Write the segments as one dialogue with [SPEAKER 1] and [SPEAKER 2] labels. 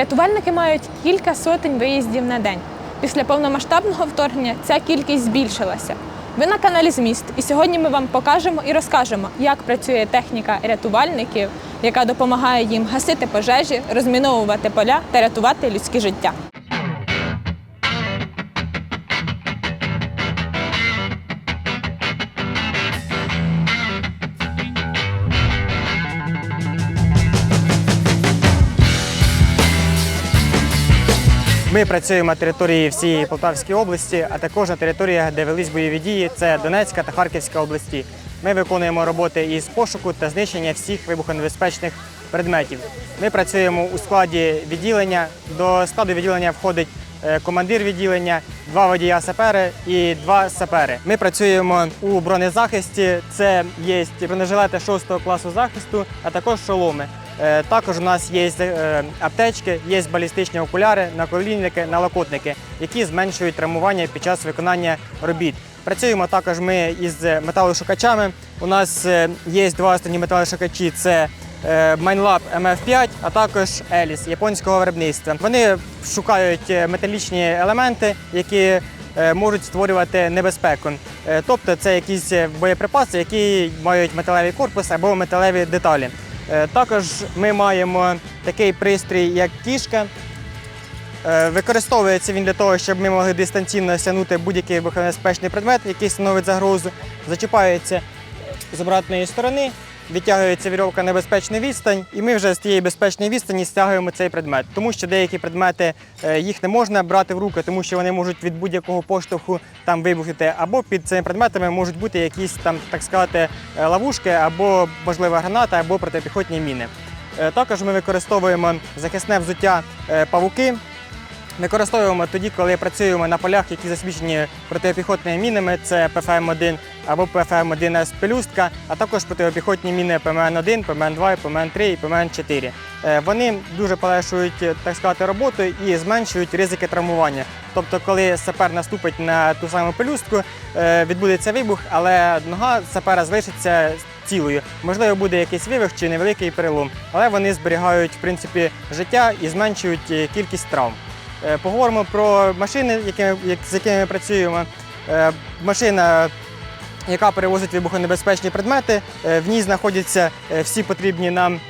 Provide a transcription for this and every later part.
[SPEAKER 1] Рятувальники мають кілька сотень виїздів на день. Після повномасштабного вторгнення ця кількість збільшилася. Ви на каналі Зміст, і сьогодні ми вам покажемо і розкажемо, як працює техніка рятувальників, яка допомагає їм гасити пожежі, розміновувати поля та рятувати людське життя.
[SPEAKER 2] Ми працюємо на території всієї Полтавської області, а також на територіях, де велись бойові дії, це Донецька та Харківська області. Ми виконуємо роботи із пошуку та знищення всіх вибухонебезпечних предметів. Ми працюємо у складі відділення. До складу відділення входить е, командир відділення, два водія сапери і два сапери. Ми працюємо у бронезахисті. Це є бронежилети 6 класу захисту, а також шоломи. Е, Також у нас є е, аптечки, є балістичні окуляри, наколінники, налокотники, які зменшують травмування під час виконання робіт. Працюємо також ми із металошукачами. У нас е, є два основні металошукачі: це Mindlab MF5, а також Еліс японського виробництва. Вони шукають металічні елементи, які можуть створювати небезпеку. Тобто це якісь боєприпаси, які мають металевий корпус або металеві деталі. Е, Також ми маємо такий пристрій, як кішка. Е, Використовується він для того, щоб ми могли дистанційно сягнути будь-який вибухонебезпечний предмет, який становить загрозу. Зачіпається з обратної сторони, відтягується вірьовка на безпечну відстань, і ми вже з тієї безпечної відстані стягуємо цей предмет. Тому що деякі предмети е, їх не можна брати в руки, тому що вони можуть від будь-якого поштовху там вибухнути, або під цими предметами можуть бути якісь там, так сказати, е, ловушки, або можлива граната, або протипіхотні міни. Е, Також ми використовуємо захисне взуття павуки. Використовуємо тоді, коли працюємо на полях, які засвідчені протипіхотними мінами, це ПФМ-1 або ПФМ-1С пелюстка, а також протипіхотні міни ПМН-1, ПМН-2, ПМН-3 і ПМН-4. Е, Вони дуже полегшують, так сказати, роботу і зменшують ризики травмування. Тобто, коли сапер наступить на ту саму пелюстку, е, відбудеться вибух, але нога сапера залишиться цілою. Можливо, буде якийсь вивих чи невеликий перелом, але вони зберігають в принципі життя і зменшують е, кількість травм. Е, Поговоримо про машини, з якими ми працюємо. Е, Машина, яка перевозить вибухонебезпечні предмети, е, в ній знаходяться всі потрібні нам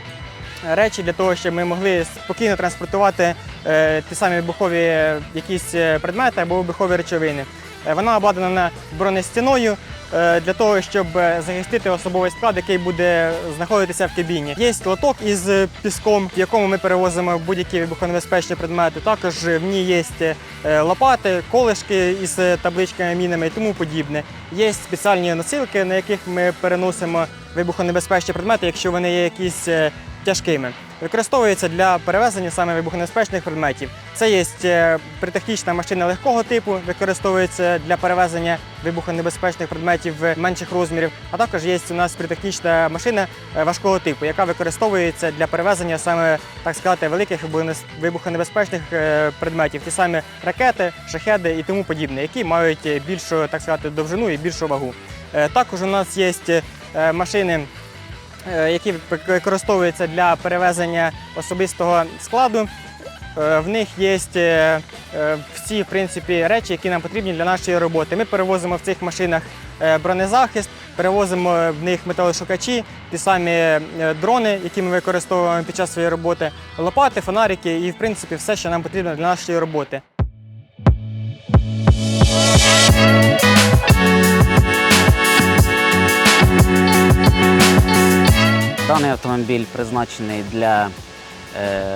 [SPEAKER 2] речі для того, щоб ми могли спокійно транспортувати ті самі вибухові якісь предмети або вибухові речовини. Вона обладнана бронестіною для того, щоб е, захистити особовий склад, який буде знаходитися в кабіні. Є лоток із е, піском, в якому ми перевозимо будь-які вибухонебезпечні предмети. Також в ній є е, лопати, колишки із е, табличками, мінами і тому подібне. Є спеціальні носилки, на яких ми переносимо вибухонебезпечні предмети, якщо вони є якісь е, тяжкими. Використовується для перевезення саме вибухонебезпечних предметів. Це є е, притехнічна машина легкого типу, використовується для перевезення вибухонебезпечних предметів менших розмірів. А також є у нас притехнічна машина е, важкого типу, яка використовується для перевезення саме так сказати великих вибухонебезпечних е, предметів, ті самі ракети, шахеди і тому подібне, які мають більшу так сказати довжину і більшу вагу. Також у нас є машини які використовуються для перевезення особистого складу. Е, В них є е, е, всі в принципі, речі, які нам потрібні для нашої роботи. Ми перевозимо в цих машинах е, бронезахист, перевозимо в них металошукачі, ті самі е, дрони, які ми використовуємо під час своєї роботи, лопати, фонарики і в принципі все, що нам потрібно для нашої роботи.
[SPEAKER 3] Даний автомобіль призначений для е,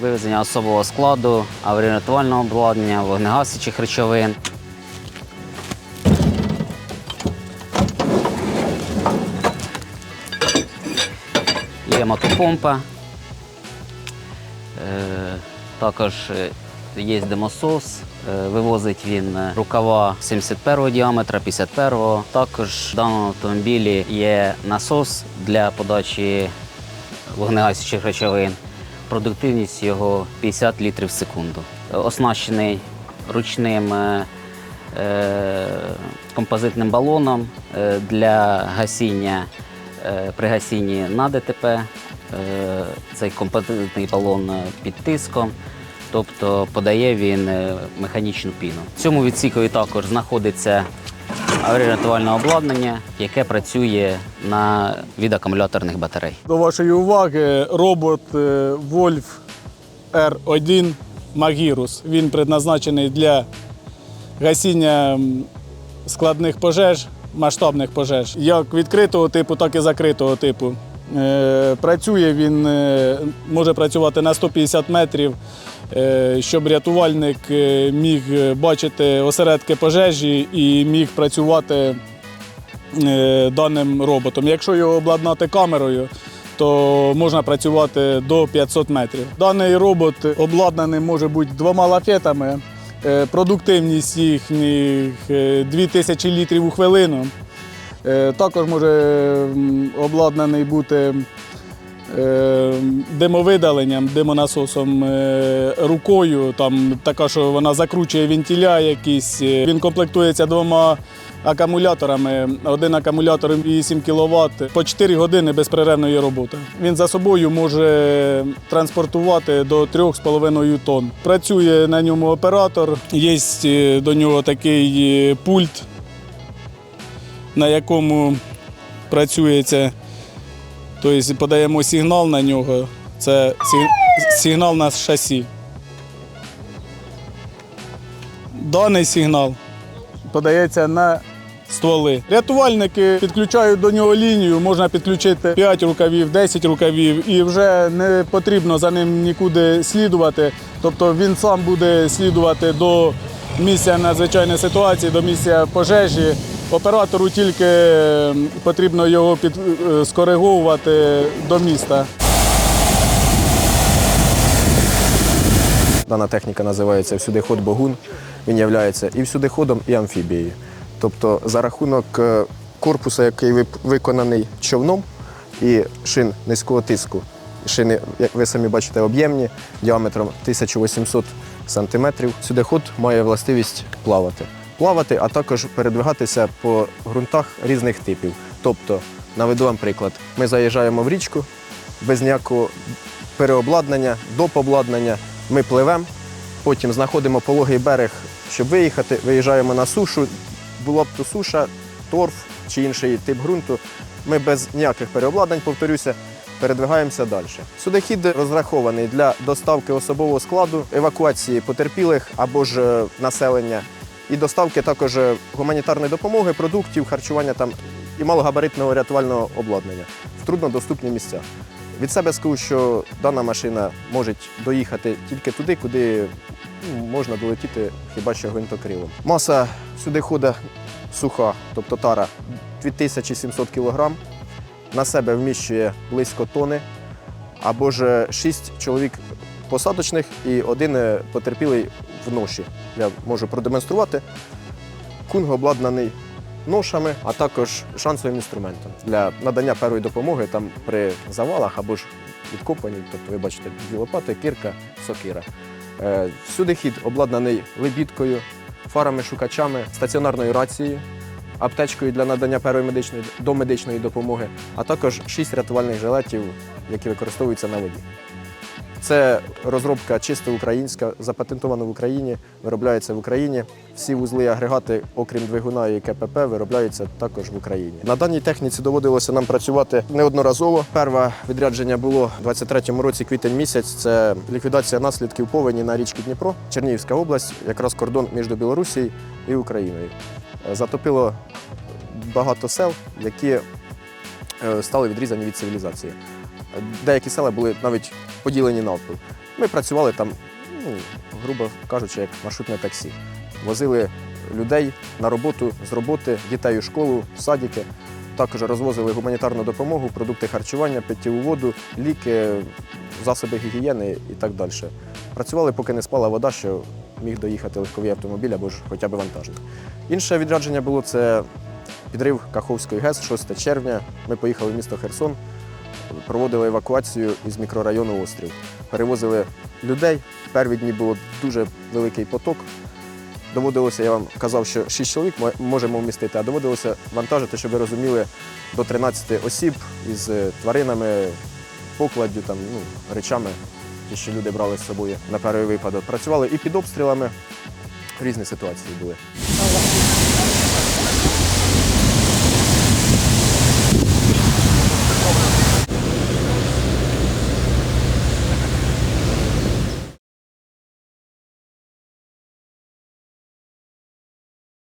[SPEAKER 3] вивезення особового складу, аварійно-рятувального обладнання, вогнегасучих речовин. Є мотопомпа. Е, також е, є димосос. Е, Вивозить він е, рукава 71 діаметра, 51. Також в даному автомобілі є насос для подачі вогнегасючих речовин. Продуктивність його 50 літрів в секунду. Е, Оснащений ручним композитним балоном для гасіння при гасінні на ДТП цей компонентний балон під тиском, тобто подає він е, механічну піну. В цьому відсікові також знаходиться аварійно-рятувальне обладнання, яке працює на від акумуляторних батарей.
[SPEAKER 4] До вашої уваги робот е, Wolf R1 Magirus. Він предназначений для гасіння складних пожеж, масштабних пожеж, як відкритого типу, так і закритого типу. Е, Працює він, е, може працювати на 150 метрів, е, щоб рятувальник міг бачити осередки пожежі і міг працювати даним роботом. Якщо його обладнати камерою, то можна працювати до 500 метрів. Даний робот обладнаний може бути двома лафетами. Продуктивність їхніх е, 2000 літрів у хвилину. Е, Також може обладнаний бути е, димовидаленням, димонасосом е, рукою, там така, що вона закручує вентиля якісь. Він комплектується двома акумуляторами. Один акумулятор 8 кВт, по 4 години безперервної роботи. Він за собою може транспортувати до 3,5 тонн. Працює на ньому оператор, є до нього такий пульт, на якому працюється Тобто подаємо сигнал на нього. Це сигнал на шасі. Даний сигнал подається на стволи. Рятувальники підключають до нього лінію, можна підключити 5 рукавів, 10 рукавів, і вже не потрібно за ним нікуди слідувати. Тобто він сам буде слідувати до місця надзвичайної ситуації, до місця пожежі. Оператору тільки потрібно його під, е, скориговувати до міста.
[SPEAKER 5] Дана техніка називається всюдиход Богун. Він є і всюдиходом, і амфібією. Тобто за рахунок е, корпуса, який виконаний човном, і шин низького тиску. Шини, як ви самі бачите, об'ємні діаметром 1800 см. Всюдиход має властивість плавати. Плавати, а також передвигатися по ґрунтах різних типів. Тобто, наведу вам приклад, ми заїжджаємо в річку без ніякого переобладнання, допобладнання. Ми пливемо, потім знаходимо пологий берег, щоб виїхати, виїжджаємо на сушу. Була б то суша, торф чи інший тип ґрунту. Ми без ніяких переобладнань, повторюся, передвигаємося далі. Судохід розрахований для доставки особового складу, евакуації потерпілих або ж е, населення, і доставки також е, гуманітарної допомоги, продуктів, харчування там і малогабаритного рятувального обладнання в труднодоступні місця. Від себе скажу, що дана машина може доїхати тільки туди, куди ну, можна долетіти хіба що гвинтокрилом. Маса сюди ходить суха, тобто тара 2700 кг. На себе вміщує близько тони, або ж 6 чоловік посадочних і один е, потерпілий в ноші. Я можу продемонструвати. Кунг обладнаний ношами, а також шансовим інструментом для надання першої допомоги там при завалах або ж відкопанні. Тобто, ви бачите, дві лопати, кірка, сокира. Е, Всюди хід обладнаний лебідкою, фарами-шукачами, стаціонарною рацією, аптечкою для надання першої медичної домедичної допомоги, а також шість рятувальних жилетів, які використовуються на воді. Це розробка чисто українська, запатентована в Україні, виробляється в Україні. Всі вузли і агрегати, окрім двигуна і КПП, виробляються також в Україні. На даній техніці доводилося нам працювати неодноразово. Перше відрядження було у 23-му році, квітень місяць. Це ліквідація наслідків повені на річці Дніпро, Чернігівська область, якраз кордон між Білорусією і Україною. Затопило багато сел, які е, стали відрізані від цивілізації. Деякі села були навіть поділені навпіл. Ми працювали там, ну, грубо кажучи, як маршрутне таксі. Возили людей на роботу з роботи, дітей у школу, в садики. Також розвозили гуманітарну допомогу, продукти харчування, питтєву воду, ліки, засоби гігієни і так далі. Працювали, поки не спала вода, що міг доїхати легковий автомобіль або ж хоча б вантажник. Інше відрядження було це підрив Каховської ГЕС 6 червня. Ми поїхали в місто Херсон, проводили евакуацію із мікрорайону Острів. Перевозили людей. Перві дні було дуже великий поток. Доводилося, я вам казав, що 6 чоловік мо- можемо вмістити, а доводилося вантажити, щоб ви розуміли, до 13 осіб із е, тваринами, покладдю, там, ну, речами, ті, що люди брали з собою на перший випадок. Працювали і під обстрілами, різні ситуації були.